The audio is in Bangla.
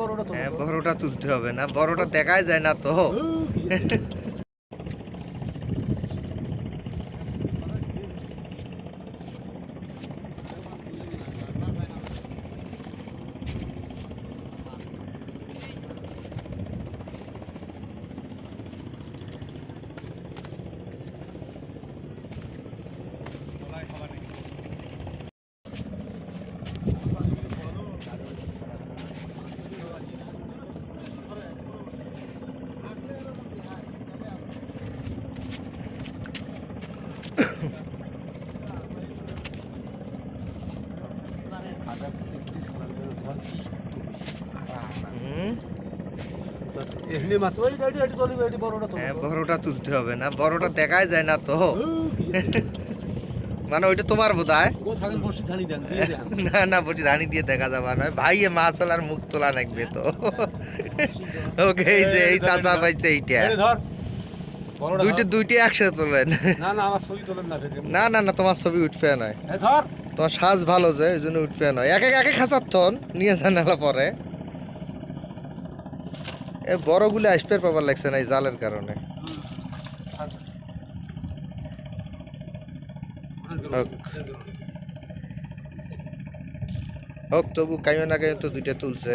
বড়টা হ্যাঁ বড়টা তুলতে হবে না বড়টা দেখাই যায় না তো। বড়টা হ্যাঁ তুলতে হবে না বড়টা দেখাই যায় না তো। মানে ওইটা তোমার বোধ হয়? ধানি না না বটি রানি দিয়ে দেখা যাবে না। ভাই মাছ আর মুখ তোলা লাগবে তো। ওকে এই যে এই চাচা পাইছে এইটা। বড়টা দুইটা দুইটা একসাথে তোলেন। না না আমার ছবি তোলেন না না না না তোমার ছবি উঠবে নয় ধর। তোমার সাজ ভালো যে ওই জন্য উঠবে না। এক এক একে থন নিয়ে যান এলা পরে। এ বড়গুলি আসপের পাবার লাগছে না এই জালের কারণে। হোক তবু কাইমে না কাইমে তো দুইটা তুলছে।